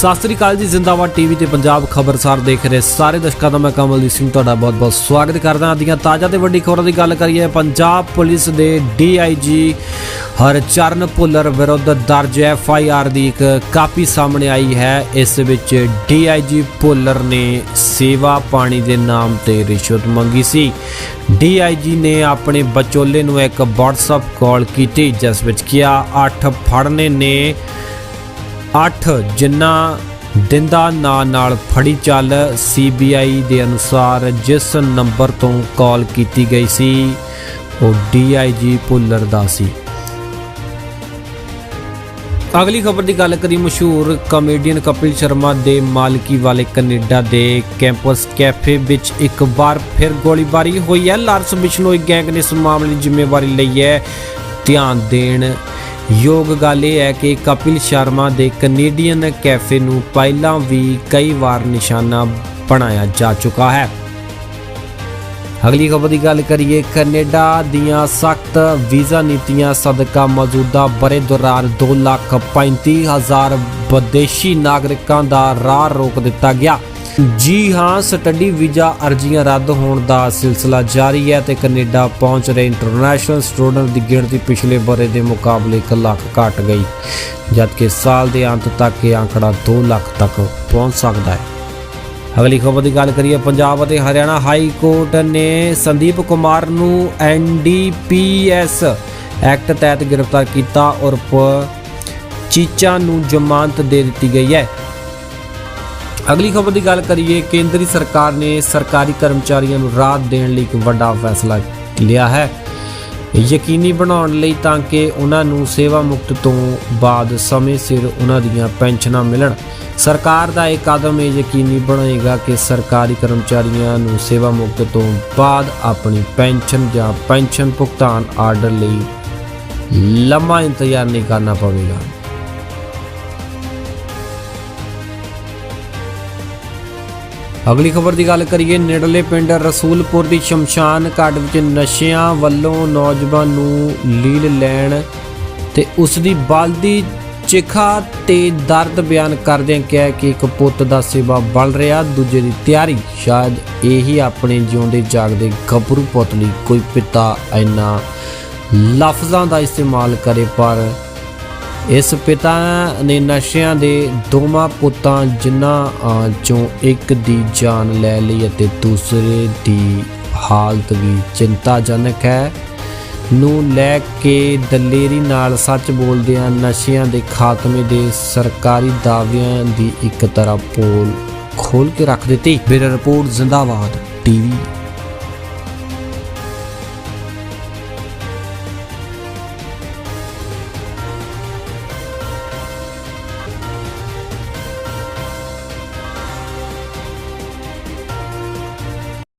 ਸਤਿ ਸ੍ਰੀ ਅਕਾਲ ਜੀ, ਜ਼ਿੰਦਾਬਾਦ ਟੀਵੀ ਤੇ ਪੰਜਾਬ ਖਬਰਸਾਰ ਦੇਖ ਰਹੇ ਸਾਰੇ ਦਰਸ਼ਕਾਂ ਦਾ ਮੈਂ ਕਮਲਦੀਪ ਸਿੰਘ ਤੁਹਾਡਾ ਬਹੁਤ-ਬਹੁਤ ਸਵਾਗਤ ਕਰਦਾ ਹਾਂ। ਦੀਆਂ ਤਾਜ਼ਾ ਤੇ ਵੱਡੀ ਖਬਰਾਂ ਦੀ ਗੱਲ ਕਰੀਏ, ਪੰਜਾਬ ਪੁਲਿਸ ਦੇ ਡੀਆਈਜੀ ਹਰਚਰਨ ਭੁੱਲਰ ਵਿਰੁੱਧ ਦਰਜ ਐਫ ਆਈ ਆਰ ਦੀ ਇੱਕ ਕਾਪੀ ਸਾਹਮਣੇ ਆਈ ਹੈ। ਇਸ ਵਿੱਚ ਡੀਆਈਜੀ ਭੁੱਲਰ ਨੇ ਸੇਵਾ ਪਾਣੀ ਦੇ ਨਾਮ ਤੇ ਰਿਸ਼ਵਤ ਮੰਗੀ ਸੀ। ਡੀਆਈਜੀ ਨੇ ਆਪਣੇ ਬਚੋਲੇ ਨੂੰ ਇੱਕ WhatsApp ਕਾਲ ਕੀਤੀ, ਜਿਸ ਵਿੱਚ ਕਿਹਾ 8 ਫੜਨੇ ਨੇ 8 ਜਿਨ੍ਹਾਂ ਦਿੰਦਾ ਨਾਂ ਨਾਲ ਫੜੀ ਚੱਲ ਸੀਬੀਆਈ ਦੇ ਅਨੁਸਾਰ ਜਿਸ ਨੰਬਰ ਤੋਂ ਕਾਲ ਕੀਤੀ ਗਈ ਸੀ, ਉਹ ਡੀਆਈਜੀ ਭੁੱਲਰ ਦਾ ਸੀ। ਅਗਲੀ ਖਬਰ ਦੀ ਗੱਲ ਕਰੀ ਮਸ਼ਹੂਰ ਕਾਮੇਡੀਅਨ ਕਪਿਲ ਸ਼ਰਮਾ ਦੇ ਮਾਲਕੀ ਵਾਲੇ ਕੈਨੇਡਾ ਦੇ ਕੈਂਪਸ ਕੈਫੇ ਵਿੱਚ ਇੱਕ ਵਾਰ ਫਿਰ ਗੋਲੀਬਾਰੀ ਹੋਈ ਹੈ। ਲਾਰਸ ਬਿਸ਼ਨੋਈ ਗੈਂਗ ਨੇ ਇਸ ਮਾਮਲੇ ਦੀ ਜ਼ਿੰਮੇਵਾਰੀ ਲਈ ਹੈ। ਧਿਆਨ ਦੇਣ ਯੋਗ ਗੱਲ ਇਹ ਹੈ ਕਿ ਕਪਿਲ ਸ਼ਰਮਾ ਦੇ ਕੈਨੇਡੀਅਨ ਕੈਫੇ ਨੂੰ ਪਹਿਲਾਂ ਵੀ ਕਈ ਵਾਰ ਨਿਸ਼ਾਨਾ ਬਣਾਇਆ ਜਾ ਚੁੱਕਾ ਹੈ। ਅਗਲੀ ਖਬਰ ਦੀ ਗੱਲ ਕਰੀਏ ਕੈਨੇਡਾ ਦੀਆਂ ਸਖਤ ਵੀਜ਼ਾ ਨੀਤੀਆਂ ਸਦਕਾ ਮੌਜੂਦਾ ਬਰੇ ਦੌਰਾਨ 235000 ਵਿਦੇਸ਼ੀ ਨਾਗਰਿਕਾਂ ਦਾ ਰਾਹ ਰੋਕ ਦਿੱਤਾ ਗਿਆ। ਜੀ ਹਾਂ, ਸਟੱਡੀ ਵੀਜ਼ਾ ਅਰਜ਼ੀਆਂ ਰੱਦ ਹੋਣ ਦਾ ਸਿਲਸਿਲਾ ਜਾਰੀ ਹੈ ਤੇ ਕੈਨੇਡਾ ਪਹੁੰਚ ਰਹੇ ਇੰਟਰਨੈਸ਼ਨਲ ਸਟੂਡੈਂਟ ਦੀ ਗਿਣਤੀ ਪਿਛਲੇ ਬਰੇ ਦੇ ਮੁਕਾਬਲੇ 1 ਲੱਖ ਘਟ ਗਈ, ਜਦਕਿ ਸਾਲ ਦੇ ਅੰਤ ਤੱਕ ਇਹ ਅੰਕੜਾ 2 ਲੱਖ ਤੱਕ ਪਹੁੰਚ ਸਕਦਾ ਹੈ। ਅਗਲੀ ਖਬਰ ਦੀ ਗੱਲ ਕਰੀਏ, ਪੰਜਾਬ ਅਤੇ ਹਰਿਆਣਾ ਹਾਈ ਕੋਰਟ ਨੇ ਸੰਦੀਪ ਕੁਮਾਰ ਨੂੰ ਐਨਡੀਪੀਐਸ ਐਕਟ ਤਹਿਤ ਗ੍ਰਿਫਤਾਰ ਕੀਤਾ, ਉਰਫ ਚੀਚਾ ਨੂੰ ਜ਼ਮਾਨਤ ਦੇ ਦਿੱਤੀ ਗਈ ਹੈ। ਅਗਲੀ ਖਬਰ ਦੀ ਗੱਲ ਕਰੀਏ, ਕੇਂਦਰੀ ਸਰਕਾਰ ਨੇ ਸਰਕਾਰੀ ਕਰਮਚਾਰੀਆਂ ਨੂੰ ਰਾਹਤ ਦੇਣ ਲਈ ਇੱਕ ਵੱਡਾ ਫੈਸਲਾ ਲਿਆ ਹੈ। ਯਕੀਨੀ ਬਣਾਉਣ ਲਈ ਤਾਂ ਕਿ ਉਹਨਾਂ ਨੂੰ ਸੇਵਾ ਮੁਕਤ ਤੋਂ ਬਾਅਦ ਸਮੇਂ ਸਿਰ ਉਹਨਾਂ ਦੀਆਂ ਪੈਨਸ਼ਨਾਂ ਮਿਲਣ। ਸਰਕਾਰ ਦਾ ਇਹ ਕਦਮ ਇਹ ਯਕੀਨੀ ਬਣਾਏਗਾ ਕਿ ਸਰਕਾਰੀ ਕਰਮਚਾਰੀਆਂ ਨੂੰ ਸੇਵਾ ਮੁਕਤ ਤੋਂ ਬਾਅਦ ਆਪਣੀ ਪੈਨਸ਼ਨ ਜਾਂ ਪੈਨਸ਼ਨ ਭੁਗਤਾਨ ਆਰਡਰ ਲਈ ਲੰਮਾ ਇੰਤਜ਼ਾਰ ਨਹੀਂ ਕਰਨਾ ਪਵੇਗਾ। ਅਗਲੀ ਖਬਰ ਦੀ ਗੱਲ ਕਰੀਏ, ਨੇੜਲੇ ਪਿੰਡ ਰਸੂਲਪੁਰ ਦੀ ਸ਼ਮਸ਼ਾਨ ਘਾਟ ਵਿੱਚ ਨਸ਼ਿਆਂ ਵੱਲੋਂ ਨੌਜਵਾਨ ਨੂੰ ਲੀਲ ਲੈਣ ਤੇ ਉਸ ਦੀ ਬਲਦੀ ਚਿਖਾ ਤੇ ਦਰਦ ਬਿਆਨ ਕਰਦਿਆਂ ਕਿਹਾ ਕਿ ਇੱਕ ਪੁੱਤ ਦਾ ਸੇਵਾ ਬਲ ਰਿਹਾ, ਦੂਜੇ ਦੀ ਤਿਆਰੀ। ਸ਼ਾਇਦ ਇਹੀ ਆਪਣੇ ਜਿਉਂਦੇ ਜਾਗਦੇ ਗੱਭਰੂ ਪੁੱਤ ਲਈ ਕੋਈ ਪਿਤਾ ਇੰਨਾ ਲਫ਼ਜ਼ਾਂ ਦਾ ਇਸਤੇਮਾਲ ਕਰੇ, ਪਰ ਇਸ ਪਿਤਾ ਨੇ ਨਸ਼ਿਆਂ ਦੇ ਦੋਵਾਂ ਪੁੱਤਾਂ ਜਿਨ੍ਹਾਂ ਚੋਂ ਇੱਕ ਦੀ ਜਾਨ ਲੈ ਲਈ ਅਤੇ ਦੂਸਰੇ ਦੀ ਹਾਲਤ ਵੀ ਚਿੰਤਾਜਨਕ ਹੈ। ਨੂੰ ਲੈ ਕੇ ਦਲੇਰੀ ਨਾਲ ਸੱਚ ਬੋਲਦਿਆਂ ਨਸ਼ਿਆਂ ਦੇ ਖਾਤਮੇ ਦੇ ਸਰਕਾਰੀ ਦਾਅਵਿਆਂ ਦੀ ਇੱਕ ਤਰ੍ਹਾਂ ਪੋਲ ਖੋਲ ਕੇ ਰੱਖ ਦਿੱਤੀ। Bureau report, Zindabad, TV.